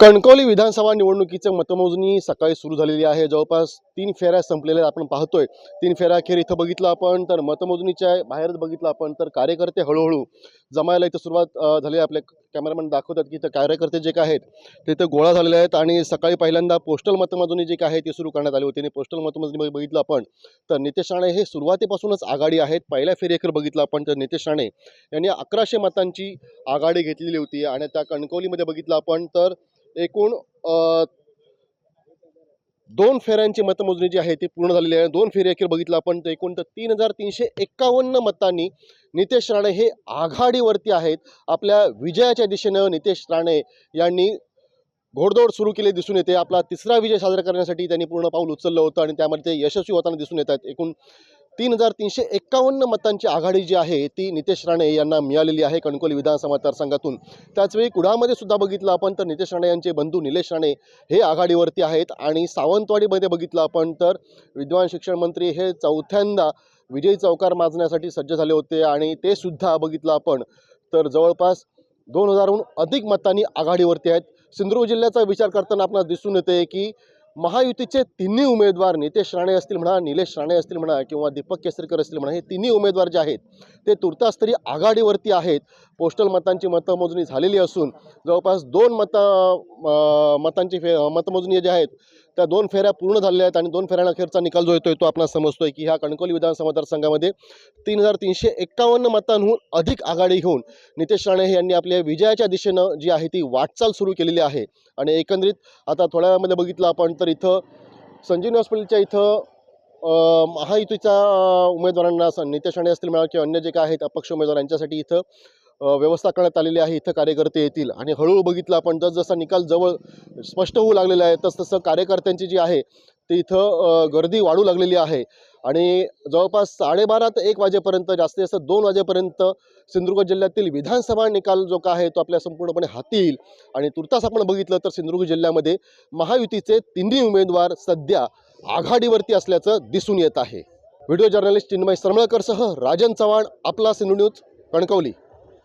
कणकवली विधानसभा निवडणुकीचं मतमोजणी सकाळी सुरू झालेली आहे. जवळपास तीन फेऱ्या संपलेल्या आपण पाहतोय. तीन फेऱ्या अखेर इथं बघितलं आपण तर मतमोजणीच्या बाहेरच बघितलं आपण तर कार्यकर्ते हळूहळू जमायला इथं सुरुवात झाली आहे. आपले कॅमेरामॅन दाखवतात की इथं कार्यकर्ते जे काय आहेत ते इथं गोळा झालेले आहेत आणि सकाळी पहिल्यांदा पोस्टल मतमोजणी जे काय आहे ती सुरू करण्यात आली होती. आणि पोस्टल मतमोजणी बघितलं आपण तर नितेश राणे हे सुरुवातीपासूनच आघाडी आहेत. पहिल्या फेरीखेर बघितलं आपण तर नितेश राणे यांनी अकराशे मतांची आघाडी घेतलेली होती. आणि त्या कणकवलीमध्ये बघितलं आपण तर एकूण दोन फेऱ्यांची मतमोजणी जी आहे ती पूर्ण झालेली आहे. दोन फेरी अखेर बघितलं आपण तर एकूण तर तीन हजार तीनशे एक्कावन्न मतांनी नितेश राणे हे आघाडीवरती आहेत. आपल्या विजयाच्या दिशेनं नितेश राणे यांनी घोडदौड सुरू केली दिसून येते. आपला तिसरा विजय साजरा करण्यासाठी त्यांनी पूर्ण पाऊल उचललं होतं आणि त्यामध्ये ते यशस्वी होताना दिसून येत आहेत. एकूण तीन हजार तीनशे एक्कावन्न मतांची आघाडी जी आहे ती नितेश राणे यांना मिळालेली आहे कणकोली विधानसभा मतदारसंघातून. त्याचवेळी कुडाळमध्ये सुद्धा बघितलं आपण तर नितेश राणे यांचे बंधू निलेश राणे हे आघाडीवरती आहेत आणि सावंतवाडीमध्ये बघितलं आपण तर विद्वान शिक्षण मंत्री हे चौथ्यांदा विजयी चौकार माजण्यासाठी सज्ज झाले होते आणि ते सुद्धा बघितलं आपण तर जवळपास दोन हजारहून अधिक मतांनी आघाडीवरती आहेत. सिंधुदुर्ग जिल्ह्याचा विचार करताना आपल्याला दिसून येते की महायुतीचे तिन्ही उमेदवार नितेश राणे असतील म्हणा निलेश राणे असतील म्हणा किंवा दीपक केसरकर असतील म्हणा हे तिन्ही उमेदवार जे आहेत ते तुर्तास तरी आघाडीवरती आहेत. पोस्टल मतांची मतमोजणी झालेली असून जवळपास दोन मत मतांची फे मतमोजणी जे आहेत त्या दोन फेऱ्या पूर्ण झालेल्या आहेत आणि दोन फेऱ्यांअखेरचा निकाल जो येतोय तो आपण समजतोय की ह्या कणकोली विधानसभा मतदारसंघामध्ये तीन हजार तीनशे एक्कावन्न मतांहून अधिक आघाडी घेऊन नितेश राणे यांनी आपल्या विजयाच्या दिशेनं जी आहे ती वाटचाल सुरू केलेली आहे. आणि एकंदरीत आता थोड्या वेळामध्ये बघितलं आपण तर इथं संजीवनी हॉस्पिटलच्या इथं महायुतीच्या उमेदवारांना नितेश राणे असतील म्हणा किंवा अन्य जे काय आहेत अपक्ष उमेदवार यांच्यासाठी इथं व्यवस्था करण्यात आलेली आहे. इथं कार्यकर्ते येतील. आणि हळूहळू बघितलं आपण जसजसा निकाल जवळ स्पष्ट होऊ लागलेला आहे तसतसं कार्यकर्त्यांची जी आहे ती इथं गर्दी वाढू लागलेली आहे. आणि जवळपास साडेबारा ते एक वाजेपर्यंत जास्तीत जास्त दोन वाजेपर्यंत सिंधुदुर्ग जिल्ह्यातील विधानसभा निकाल जो का आहे तो आपल्या संपूर्णपणे हाती येईल. आणि तुर्तास आपण बघितलं तर सिंधुदुर्ग जिल्ह्यामध्ये महायुतीचे तिन्ही उमेदवार सध्या आघाडीवरती असल्याचं दिसून येत आहे. व्हिडिओ जर्नलिस्ट चिन्मय सरमळकरसह राजन चव्हाण आपला सिंधू न्यूज कणकवली.